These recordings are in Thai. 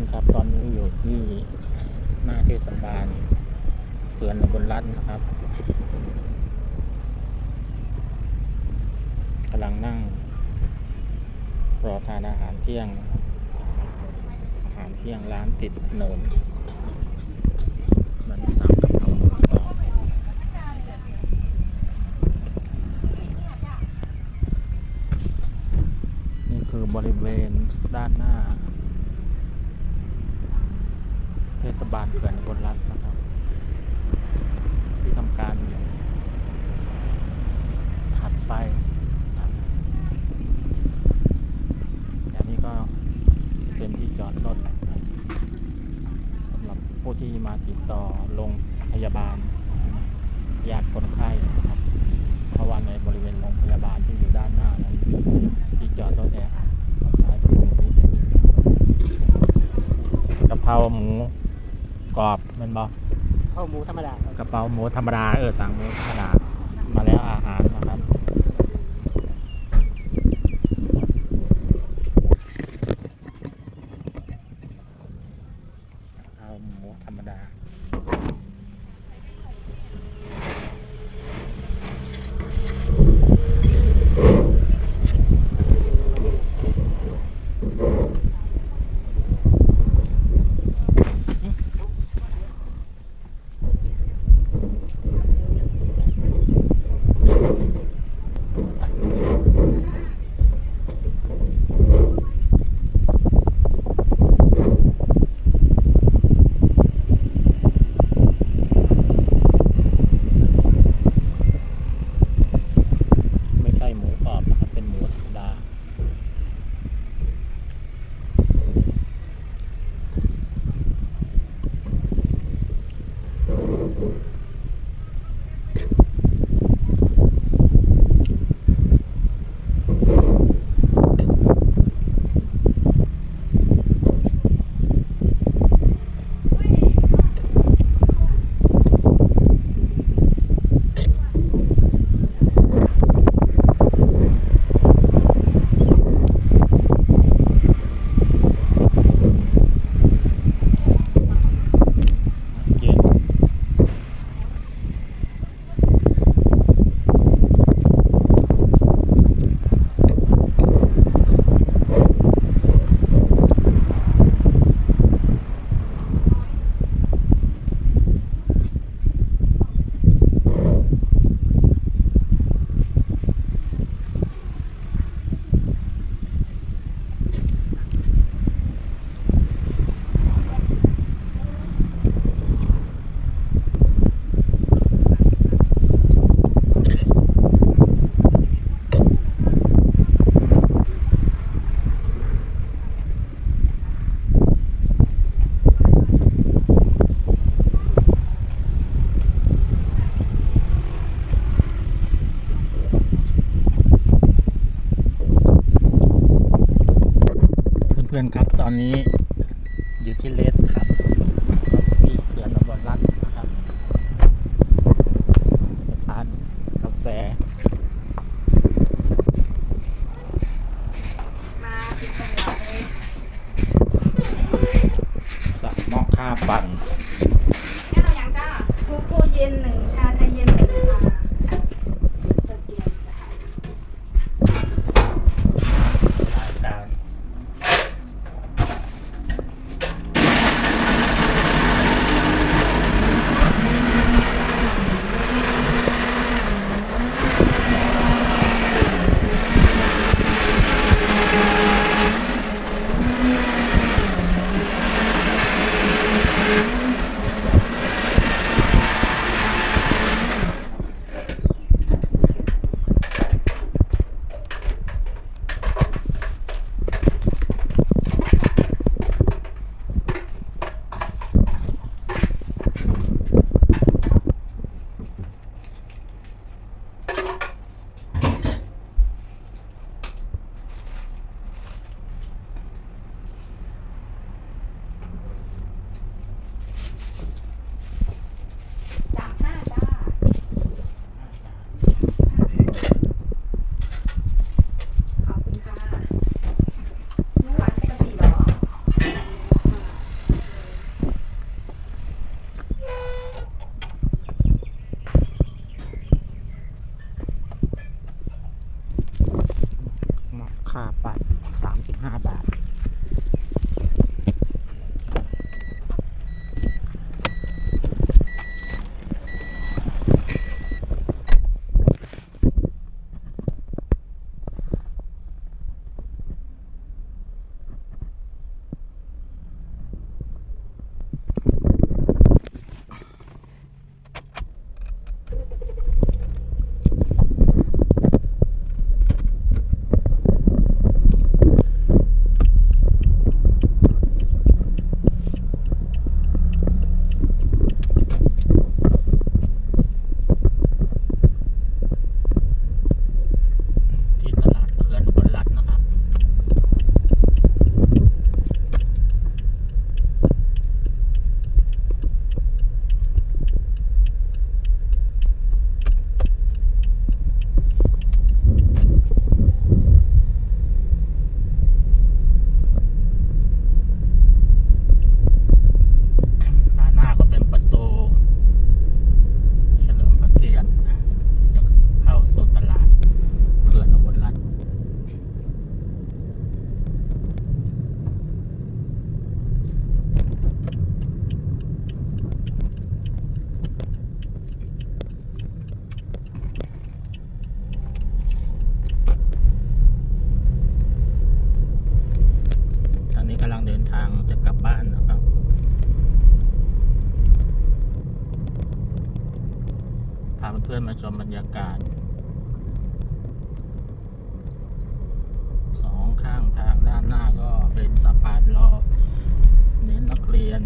นครับตอนนี้อยู่ที่หน้าเทศบาลเขื่อนบนรัฐนะครับกำลังนั่ง รอทานอาหารเที่ยง อาหารเที่ยงร้านติดถนนมันสั่งกะเรามกรอบนี่คือบริเวณด้านหน้า เท ศบาลเขื่อนบนรัฐนะครับ ที่ทำการอยู่ถัดไปนะอันนี้ก็เป็นที่จอดรถนะครับสำหรับผู้ที่มาติดต่อโรงพยาบาลญาติคนไข้นะครับ เพราะว่าในบริเวณโรงพยาบาลที่อยู่ด้านหน้านั้นที่จอดรถแอร์ท้ายบริเวณนี้เป็นกะเพราหมูกรอบแมันบอกข้าวหมูธรรมดาครับกระเป๋าหมูธรรมดาเออสั่งหมูธรรมดามาแล้วอาหารนะครับ อนๆครับตอนนี้อยู่ที่เลสครับที่เขื่อนอุบลรัฐนะครับทานกาแฟมาติดตลอดเลยสั่งหม้อข้าวปั่นแค่เรายังจ้าโกโก้เย็นหนึ่ง ชมบรรยากาศสองข้างทางด้านหน้าก็เป็นสะพานลอเน้นนักเรียน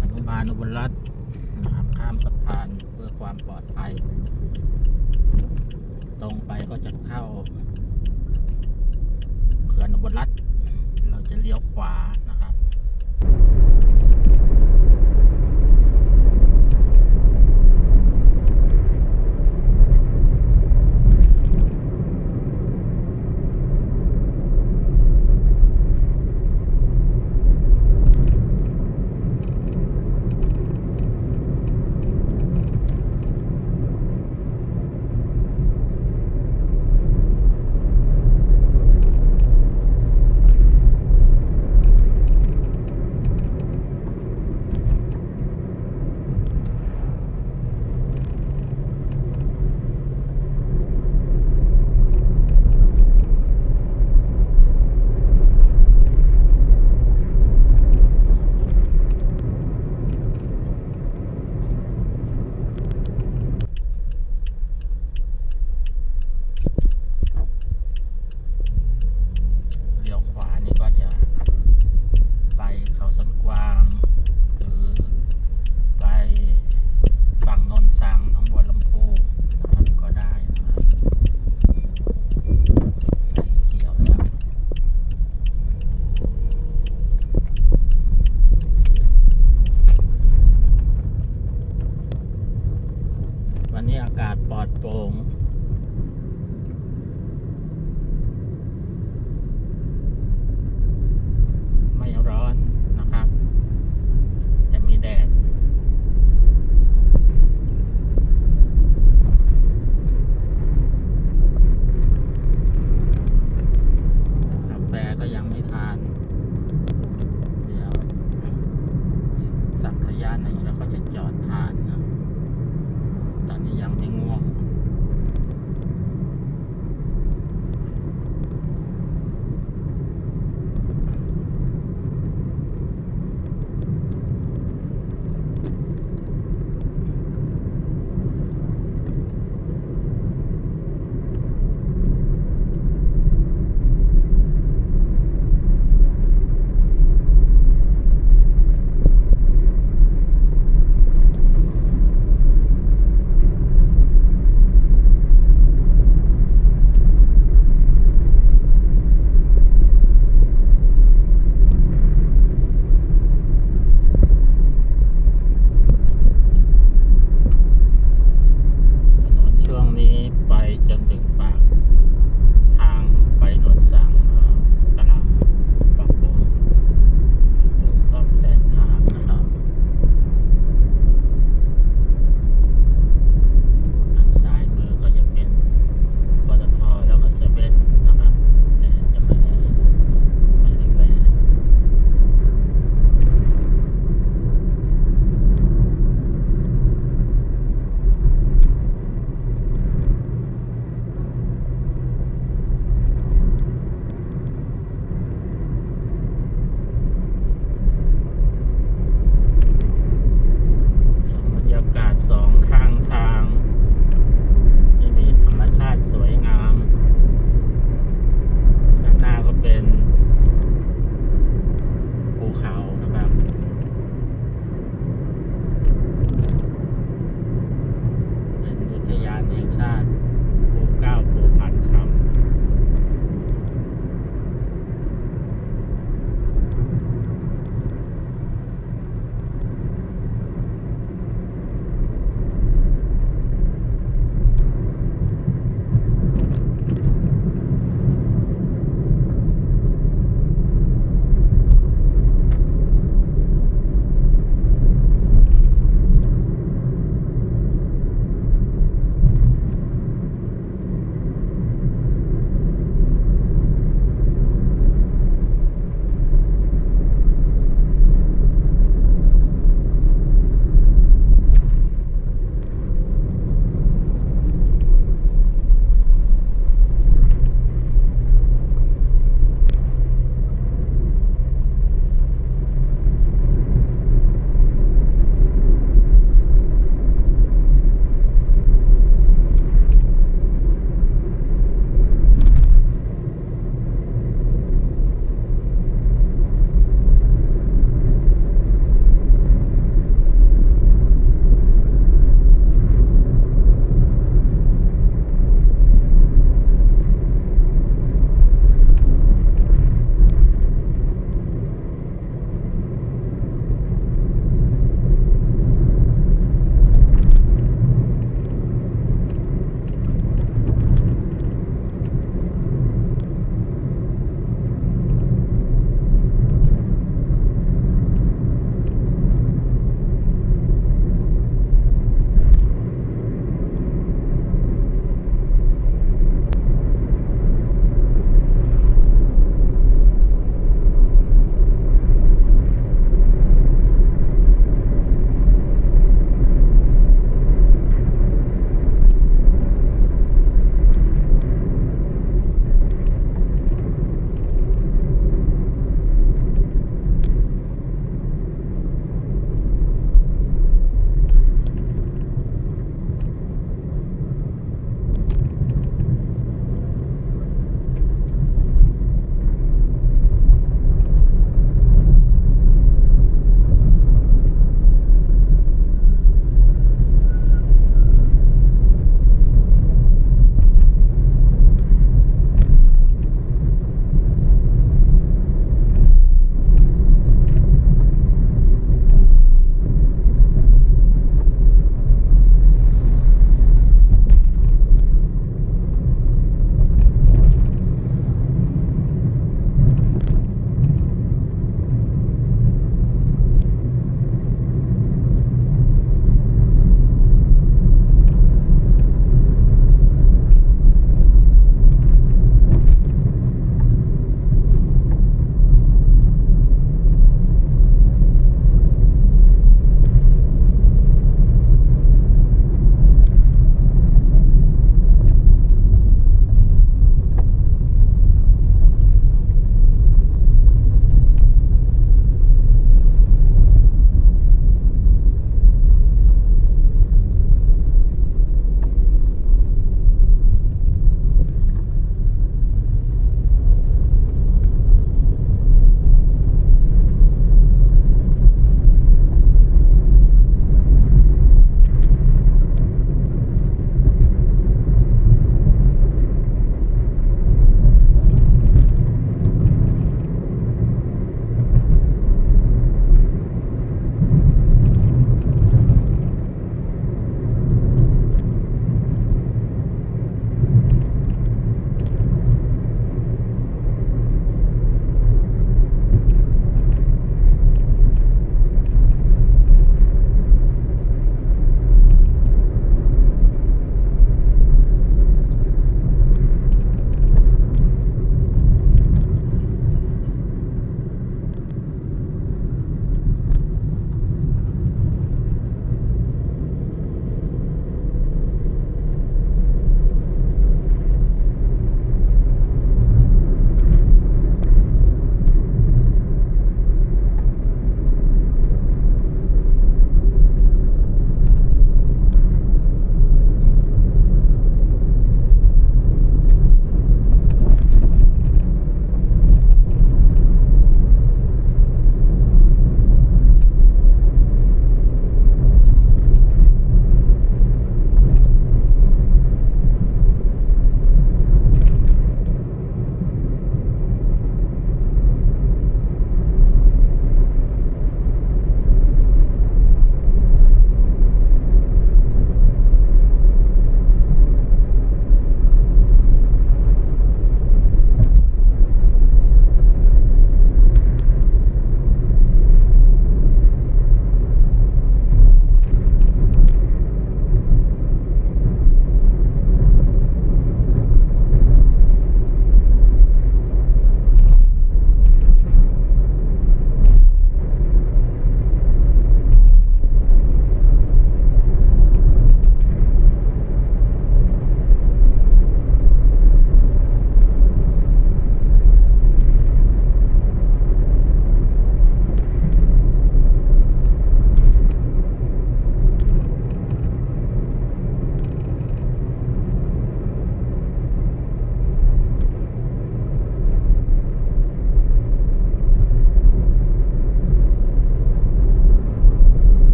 อนุบาลอุบลรัฐนะครับข้ามสะพานเพื่อความปลอดภัย ตรงไปก็จะเข้าเขื่อนอุบลรัฐเราจะเลี้ยวขวานะครับ